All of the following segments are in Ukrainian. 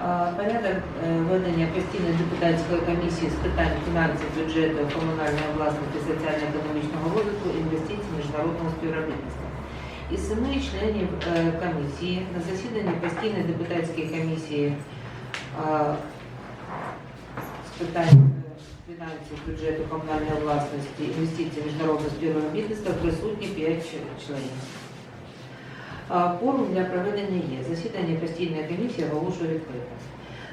Порядок е, ведення постійної депутатської комісії з питань фінансів, бюджету, комунальної власності, соціально-економічного розвитку, інвестицій, міжнародного співробітництва. Із семи членів е, комісії на засіданні постійної депутатської комісії з питань е, фінансів, бюджету, комунальної власності, інвестицій, міжнародного співробітництва присутні 5 членів. Форум для проведення є. Засідання постійної комісії оголошую відкритим.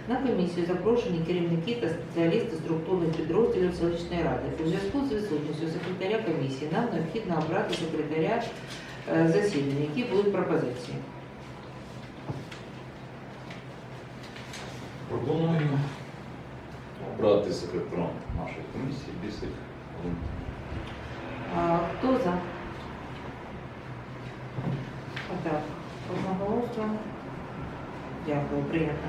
На комісію запрошені керівники та спеціалісти структурних підрозділів селищної ради. У зв'язку з відсутністю секретаря комісії нам необхідно обрати секретаря е, засідання. Які будуть пропозиції? Пропонуємо обрати секретарем нашої комісії Бісик. Хто за? Так, одноголосно. Дякую, прийнято.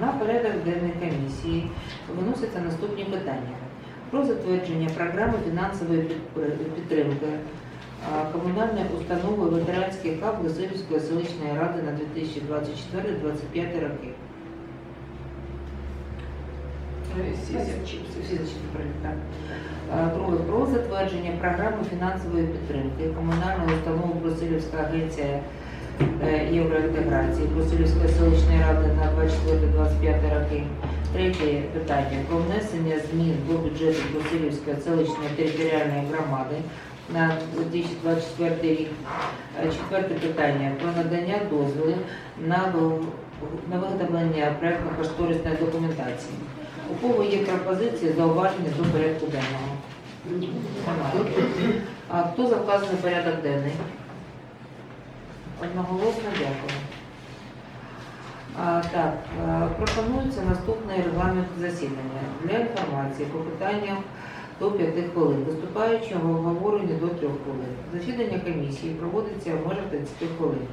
На порядок денний комісії виносяться наступні питання. Про затвердження програми фінансової підтримки комунальної установи ветеранський хаб Васильівської селищної ради на 2024-2025 роки. Друге, про затвердження програми фінансової підтримки комунальної установи Брусилівська агенція е, євроінтеграції Брусилівської селищної ради на 24-25 роки. Третє питання про внесення змін до бюджету Брусилівської селищної територіальної громади на 2024 рік. Е, Четверте питання про надання дозволу на виготовлення проєктно-кошторисної документації. У кого є пропозиції, зауваження до порядку денного? А хто за вказаний порядок денний? Одноголосно дякую. А, так, е, пропонується наступний регламент засідання. Для інформації по питанням до 5 хвилин. Виступаючого обговорення до 3 хвилин. Засідання комісії проводиться в межах 30 хвилин.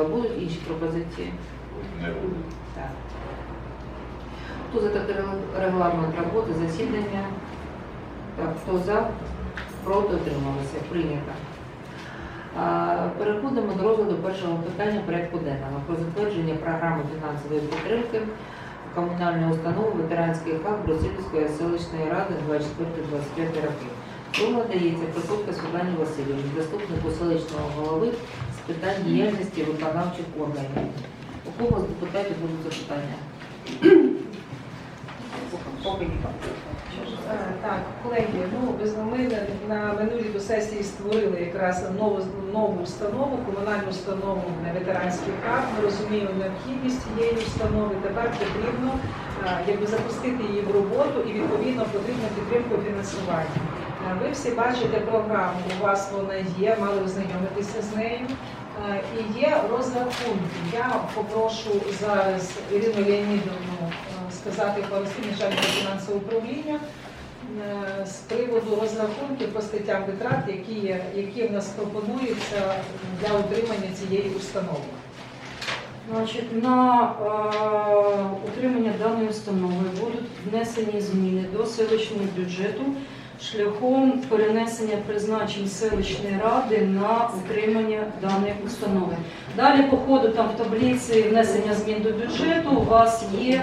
Е, Будуть інші пропозиції? Не буде. Так. Хто за такий регламент роботи засідання? Так, хто за? Проти отрималися. Прийнято. Переходимо до розгляду першого питання порядку денного про затвердження програми фінансової підтримки комунальної установи ветеранський хаб Брусилівської селищної ради 24-25 роки. Слово надається Присутка Світлані Васильівні, заступнику селищного голови з питань діяльності виконавчих органів. У кого з депутатів будуть запитання? Так, колеги, ну ми на- минулій сесії створили якраз нову нову установу, комунальну установу на ветеранський хаб. Ми розуміємо необхідність цієї установи. Тепер потрібно е, якби запустити її в роботу і відповідно потрібно підтримку фінансування. Е, Ви всі бачите програму, у вас вона є, мали ознайомитися з нею. Е, І є розрахунки. Я попрошу зараз Ірину Леонідовну сказати пару слів начальника фінансового управління е, з приводу розрахунків по статтям витрат, які, які в нас пропонуються для утримання цієї установи. Значить, на е, утримання даної установи будуть внесені зміни до селищного бюджету шляхом перенесення призначень селищної ради на утримання даної установи. Далі, по ходу там в таблиці внесення змін до бюджету у вас є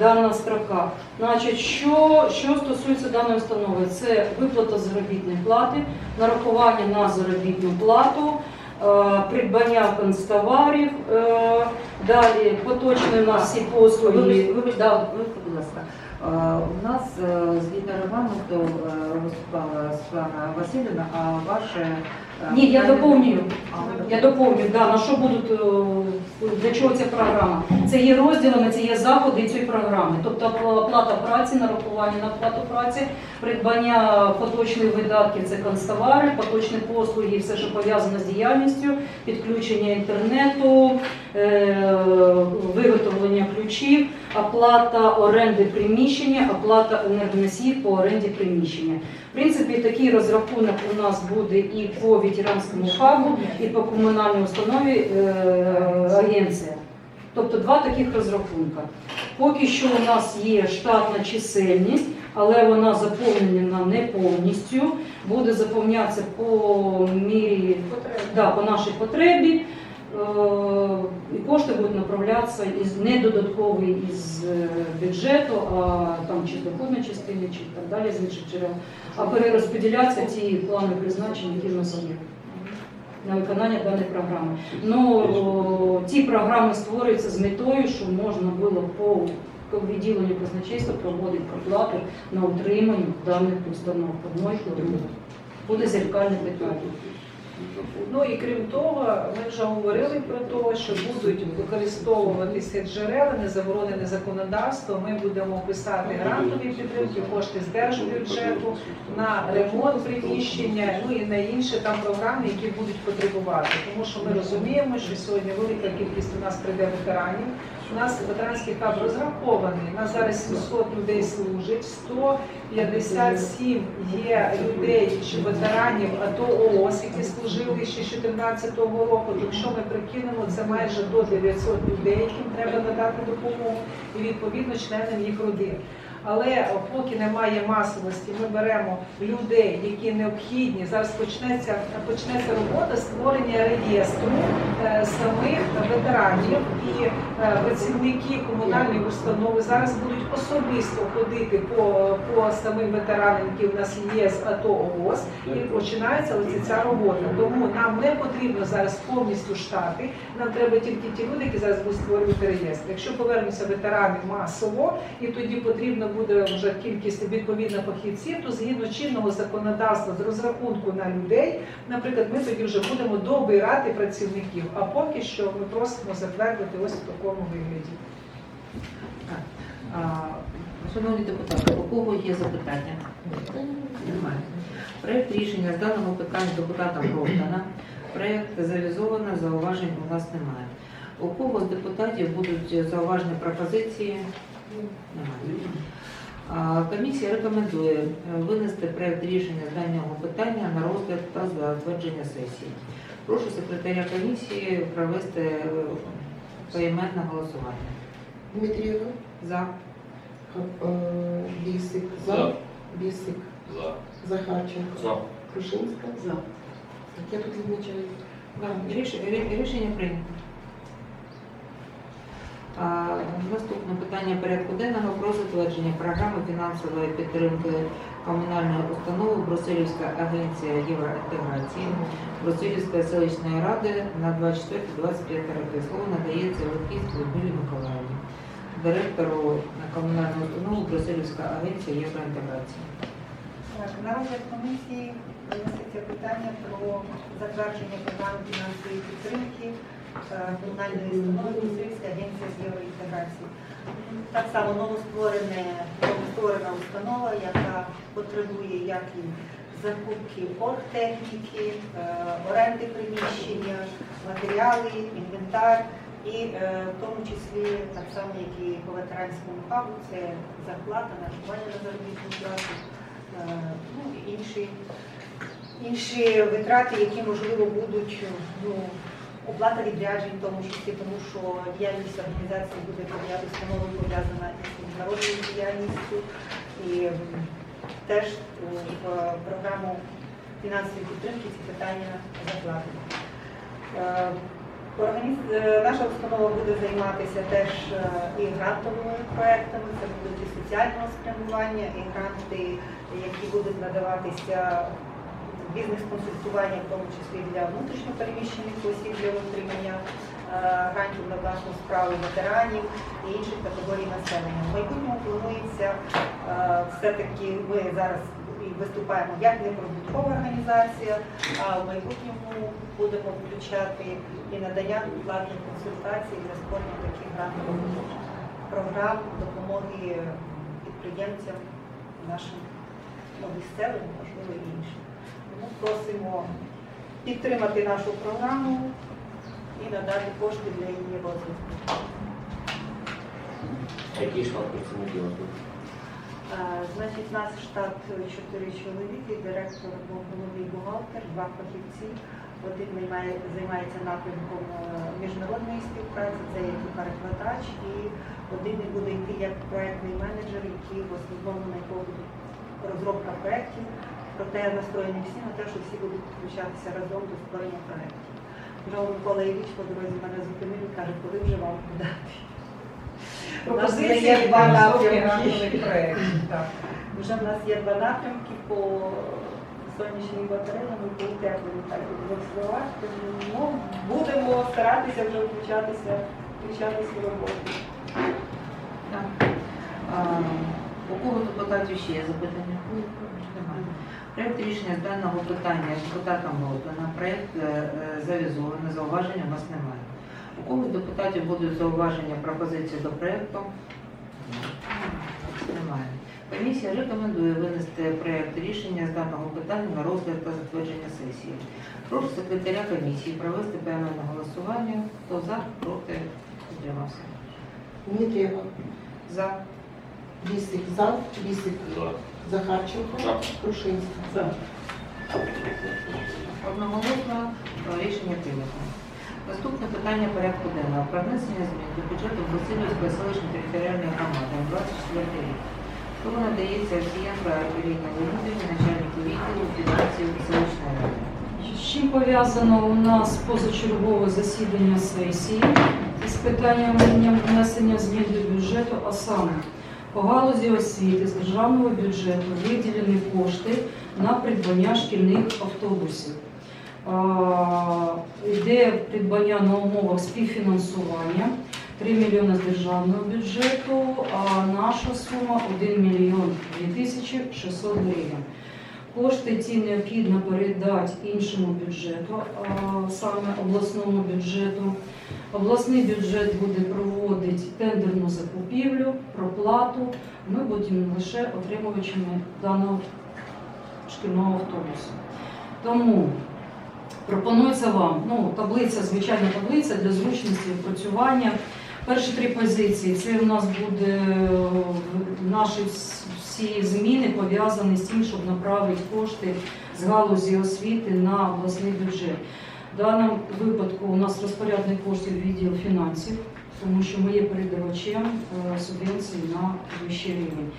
дана строка. Значить, що, що стосується даної установи, це виплата заробітної плати, нарахування на заробітну плату. е, Придбання канцтоварів, е, далі поточні у нас всі послуги. Вибачте, вибачте, Да. вибачте, будь ласка. Е, У нас е, згідно регламенту е, виступала Світлана Васильівна, а ваше... Ні, я доповнюю. Я доповню, да, на що будуть е, для чого ця програма. Це є розділами, це є заходи цієї програми. Тобто оплата праці, нарахування на оплату праці, придбання поточних видатків це канцтовари, поточні послуги, і все, що пов'язано з діяльністю, підключення інтернету, е, виготовлення ключів, оплата оренди приміщення, оплата енергоносіїв по оренді приміщення. Принципі, такий розрахунок у нас буде і по ветеранському хабу, і по комунальній установі е, агенція. Тобто два таких розрахунка. Поки що у нас є штатна чисельність, але вона заповнена не повністю. Буде заповнятися по мірі да, по нашій потребі. Е, І кошти будуть направлятися із не додаткові із е, бюджету, а там чи з доходної частини, чи так далі з інших джерел, а перерозподілятися ці плани призначення, які в нас є на виконання даної програми. Ну ці програми створюються з метою, щоб можна було по відділенню казначейства проводити проплату на утримання даних установ одної другої. Буде зеркальне питання. Ну і крім того, ми вже говорили про те, що будуть використовуватися джерела, не заборонене законодавство. Ми будемо писати грантові підтримки, кошти з держбюджету на ремонт приміщення, ну і на інші там програми, які будуть потребувати. Тому що ми розуміємо, що сьогодні велика кількість у нас прийде ветеранів. У нас ветеранський хаб розрахований. У нас зараз 700 людей служить, 157 є людей чи ветеранів АТО ООС, які служили ще з 2014 року. Якщо ми прикинемо, це майже до 900 людей, яким треба надати допомогу, і відповідно членам їх родин. Але поки немає масовості, ми беремо людей, які необхідні. Зараз почнеться почнеться робота створення реєстру е, самих ветеранів і е, працівники комунальної установи зараз будуть особисто ходити по, по самим ветеранам, які в нас є з АТО ООС, і починається ось ця робота. Тому нам не потрібно зараз повністю штати. Нам треба тільки ті люди, які зараз будуть створювати реєстр. Якщо повернуться ветерани масово, і тоді потрібно буде вже кількість відповідно фахівців, то згідно чинного законодавства з розрахунку на людей, наприклад, ми тоді вже будемо добирати працівників. А поки що ми просимо затвердити ось в такому вигляді. Шановні депутати, у кого є запитання? Немає. Проект рішення з даного питання депутатам роздано. Проект завізовано, зауважень у нас немає. У кого з депутатів будуть зауважені пропозиції? Немає. Комісія рекомендує е, винести проект рішення з даного питання на розгляд та затвердження сесії. Прошу секретаря комісії провести е, поіменне голосування. Дмитрієва, За. е, Бісик, За. за, Бісик, За. Захарченко, За. Крушинська. За. Так, я тут відмічаю. Да, ріш- рі- Рішення прийнято. Наступне питання порядку денного про затвердження програми фінансової підтримки комунальної установи Брусилівська агенція євроінтеграції Брусилівської селищної ради на 24-25 роки. Слово надається Луківській Людмилі Миколаївні, директору комунальної установи Брусилівська агенція євроінтеграції. Так, на розгляд комісії виноситься питання про затвердження програми фінансової підтримки комунальної установи Брюссельська агенція з євроінтеграції. Так само новостворена установа, яка потребує як і закупки оргтехніки, е, оренди приміщення, матеріали, інвентар. І е, в тому числі так само, як і по ветеранському хабу, це зарплата, нарахування на заробітну плату, е, ну, і інші, інші витрати, які можливо будуть ну, оплата відряджень, тому числі, тому що діяльність організації буде установи пов'язана із міжнародною діяльністю і теж е, в програму фінансової підтримки ці питання закладені. Е, е, Наша установа буде займатися теж і грантовими проектами, це будуть і соціального спрямування, і гранти, які будуть надаватися бізнес-консультування, в тому числі для внутрішньопереміщених осіб для отримання е, грантів на власну справу ветеранів і інших категорій населення. В майбутньому планується е, все-таки ми зараз виступаємо як неприбуткова організація, а в майбутньому будемо включати і надання платних консультацій для створення таких грантових програм допомоги підприємцям нашим ну, місцевим, можливо, і іншим. Просимо підтримати нашу програму і надати кошти для її розвитку. Який штат працівників Значить, наш штат чотири чоловіки, директор, головний бухгалтер, два фахівці. Один займає- займається напрямком е, міжнародної співпраці, це як і перекладач, і один буде йти як проектний менеджер, який в основному на розробка проєктів. Проте настроєні всі на те, що всі будуть включатися разом до створення проєктів. Микола Миколаївич по дорозі мене зупинив і каже, коли вже вам подати. У нас вже Пропозиції є два напрямки. проєктів. Вже в нас є два напрямки по сонячній батареям і по утепленню, так. Тому, Ну, будемо старатися вже включатися, включатися в роботу. Так. У кого депутатів ще є запитання? Немає. Проект рішення з даного питання депутатам роздано. Проект е, е, зауваження у нас немає. У кого з депутатів будуть зауваження, пропозиції до проекту? Немає. Комісія рекомендує винести проект рішення з даного питання на розгляд та затвердження сесії. Прошу секретаря комісії провести поіменне голосування. Хто за, проти, утримався. Дмитрієва, За. Бісик за, Бісик За. Захарченко, За. Крушинська. За. Одноголосно е, рішення прийнято. Наступне питання порядку денного. Про внесення змін до бюджету Васильівської селищної територіальної громади на 24 рік. Слово надається Овсієнко Аркеліні Леонідовні, начальнику відділу фінансів селищної ради. З чим пов'язано у нас позачергове засідання сесії з питанням внесення змін до бюджету, а саме по галузі освіти з державного бюджету виділені кошти на придбання шкільних автобусів. Йде придбання на умовах співфінансування 3 мільйони з державного бюджету, а наша сума 1 мільйон 2 тисячі 600 гривень. Кошти ці необхідно передати іншому бюджету, а саме обласному бюджету. Обласний бюджет буде проводити тендерну закупівлю, проплату. Ми будемо лише отримувачами даного шкільного автобусу. Тому пропонується вам ну, таблиця, звичайна таблиця для зручності опрацювання. Перші три позиції це у нас буде наші всі зміни пов'язані з тим, щоб направити кошти з галузі освіти на обласний бюджет. В даному випадку у нас розпорядник коштів відділ фінансів, тому що ми є передавачем е, субвенції на вищий рівень.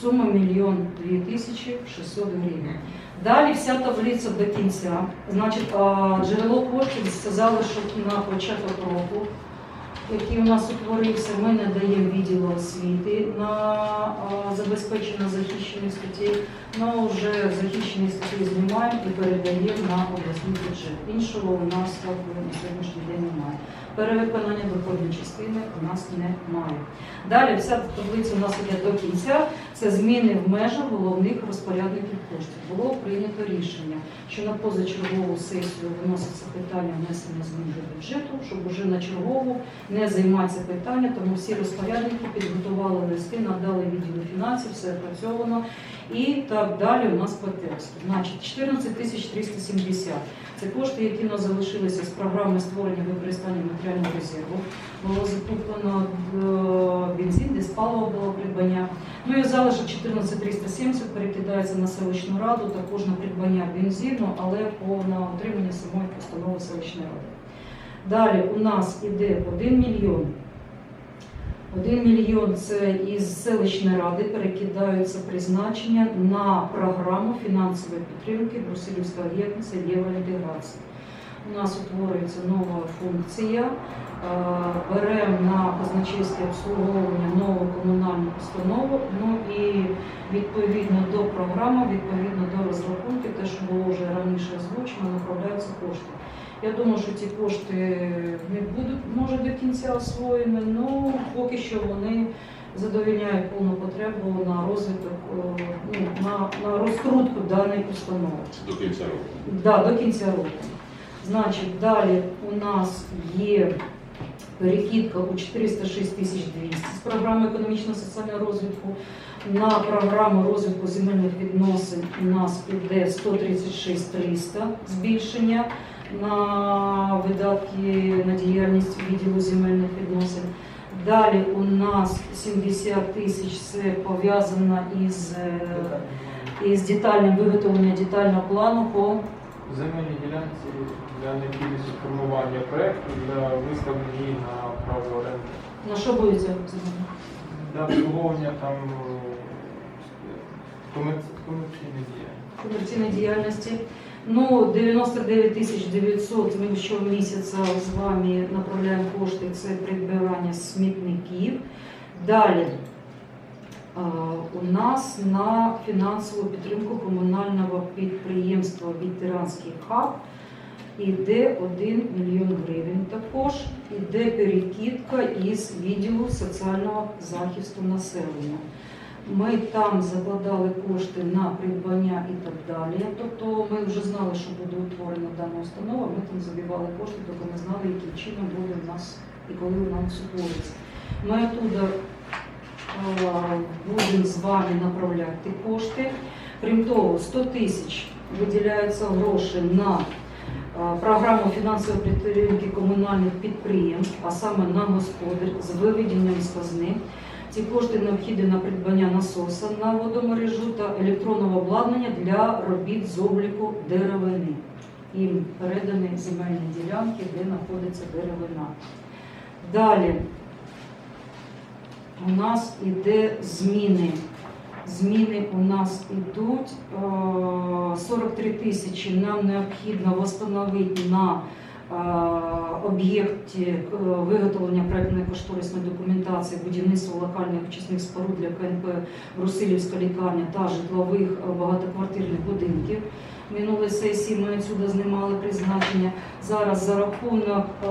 Сума мільйон дві тисячі 600 гривень. Далі вся таблиця до кінця. Значить, джерело коштів сказали, що на початок року, який у нас утворився, ми надаємо відділу освіти на забезпечення захищених статей. але вже захищені статті знімаємо і передаємо на обласний бюджет. Іншого у нас на сьогоднішній день немає. Перевиконання доходної частини у нас немає. Далі вся таблиця у нас іде до кінця. Це зміни в межах головних розпорядників коштів. Було прийнято рішення, що на позачергову сесію виноситься питання внесення змін до бюджету, щоб уже на чергову не займатися питання, тому всі розпорядники підготували листи, надали відділу фінансів, все опрацьовано. І так далі у нас по тексту. Значить, 14 тисяч 370. Це кошти, які у нас залишилися з програми створення використання матеріального резерву. Було закуплено е, бензин, диспаливо було придбання. Ну і залишок 14 370 перекидається на селищну раду, також на придбання бензину, але по на отримання самої постанови селищної ради. Далі у нас іде 1 мільйон. 1 мільйон це із селищної ради перекидаються призначення на програму фінансової підтримки Брусилівського агентства євроінтеграції. У нас утворюється нова функція. Е, Беремо на казначейське обслуговування нову комунальну установу. Ну і відповідно до програми, відповідно до розрахунків, те, що було вже раніше озвучено, направляються кошти. Я думаю, що ці кошти не будуть, може, до кінця освоєні, але поки що вони задовільняють повну потребу на розвиток, ну, на, на розкрутку даної установи. До кінця року. Да, до кінця року. Значить, далі у нас є перекидка у 406 тисяч 200 з програми економічно-соціального розвитку. На програму розвитку земельних відносин у нас піде 136 300 збільшення на видатки на діяльність відділу земельних відносин. Далі у нас 70 тисяч це пов'язано із, е, із детальним виготовленням детального плану по земельні ділянці для необхідності формування проєкту для виставлення її на право оренди. на що буде це? Для обслуговування там е, комерційної діяльності. комерційної діяльності. Ну, 99 тисяч 900 ми щомісяця з вами направляємо кошти, це прибирання смітників. Далі у нас на фінансову підтримку комунального підприємства Ветеранський хаб іде 1 мільйон гривень. Також іде перекидка із відділу соціального захисту населення. Ми там закладали кошти на придбання і так далі. Тобто ми вже знали, що буде утворена дана установа. Ми там забивали кошти, тільки не знали, яким чином буде в нас і коли нас утвориться. Ми оттуда е, будемо з вами направляти кошти. Крім того, 100 тисяч виділяються гроші на е, програму фінансової підтримки комунальних підприємств, а саме на господар з виведенням з казни. Ці кошти необхідні на придбання насоса на водомережу та електронного обладнання для робіт з обліку деревини. Їм передані земельні ділянки, де знаходиться деревина. Далі у нас іде зміни. Зміни у нас йдуть е, 43 тисячі. Нам необхідно встановити на е, об'єкті е, виготовлення проектної кошторисної документації будівництво локальних очисних споруд для КНП Русилівська лікарня та житлових е, багатоквартирних будинків. Минулої сесії ми отсюди знімали призначення. Зараз за рахунок е,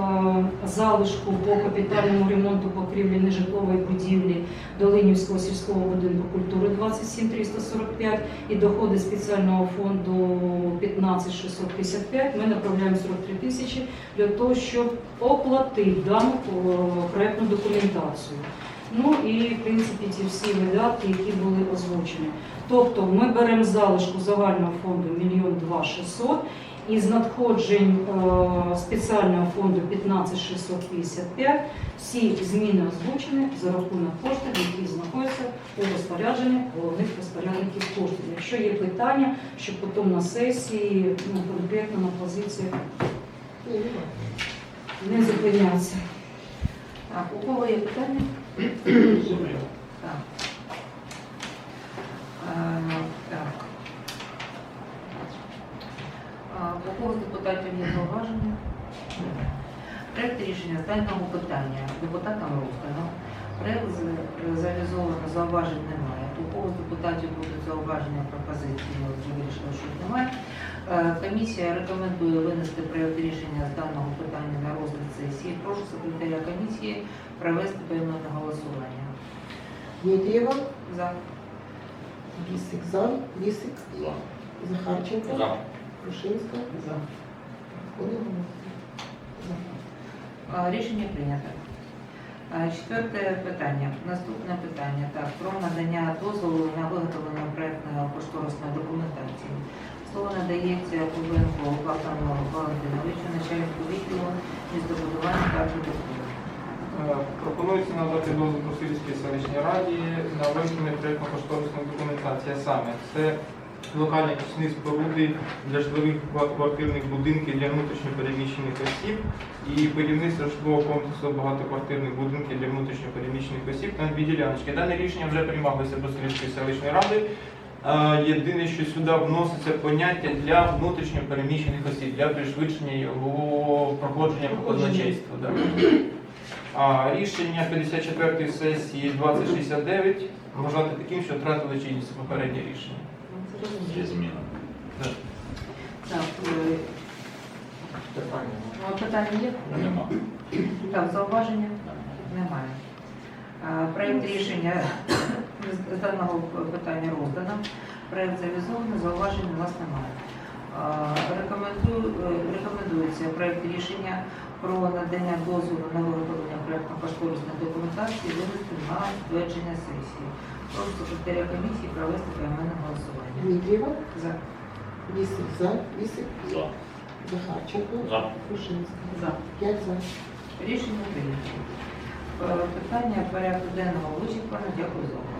залишку по капітальному ремонту покрівлі нежитлової будівлі Долинівського сільського будинку культури 27 345 і доходи спеціального фонду 15 655 ми направляємо 43 тисячі для того, щоб оплатити дану о, проектну документацію. Ну і в принципі ті всі видатки, які були озвучені. Тобто ми беремо залишку загального фонду 1 2 600 із надходжень е, спеціального фонду 15 655 всі зміни озвучені за рахунок коштів, які знаходяться у розпорядженні головних розпорядників коштів. Якщо є питання, щоб потім на сесії ну, конкретно на позиціях не зупинятися. Так, у кого є питання? Так. Е, Так. Кого з депутатів є зауваження? Проект рішення з даного питання депутатам. Проект з- реалізовано, зауважень немає. У кого з депутатів будуть зауваження, пропозиції, вирішили, що немає. Е, Комісія рекомендує винести проект рішення з даного питання на розгляд сесії. Прошу секретаря комісії провести поіменне голосування. Дмитриєва, За. Бісик за, Бісик, За. Захарченко, За. Крушинська, За. одноголосно. А, Рішення прийнято. А, Четверте питання. Наступне питання. Так, про надання дозволу на виготовлення проектної кошторисної документації. Слово надається Кубенку Богдану Валентиновичу, начальнику відділу містобудування та архітектури. Пропонується надати дозвіл Брусильській селищній раді на виготовлення проєктно-кошторисної документації. Саме це локальні очисні споруди для житлових квартирних будинків для внутрішньо переміщених осіб і будівництво житлового комплексу багатоквартирних будинків для внутрішньо переміщених осіб на дві діляночки. Дане рішення вже приймалося Брусильської селищної ради. Е, Єдине, що сюди вноситься поняття для внутрішньо переміщених осіб для пришвидшення його проходження по казначейству. да. А рішення 54-ї сесії 2069 вважати таким, що втратили чинність попереднє рішення. Є зміна. Так, е, питання є? Нема. Так, зауваження? Немає. А, Проект рішення з даного питання роздано. Проект завізований, зауважень у нас немає. Рекомендую- е, Рекомендується проект рішення про надання дозволу на виготовлення проєктно-кошторисної документації винести на затвердження сесії. Прошу секретаря комісії провести поіменне голосування. Дмитриєва, За. Бісик за, Бісик, За. Захарченко, За. Крушинська. За. П'ять за. Рішення прийнято. Е, Питання порядку денного вичерпано. Дякую за увагу.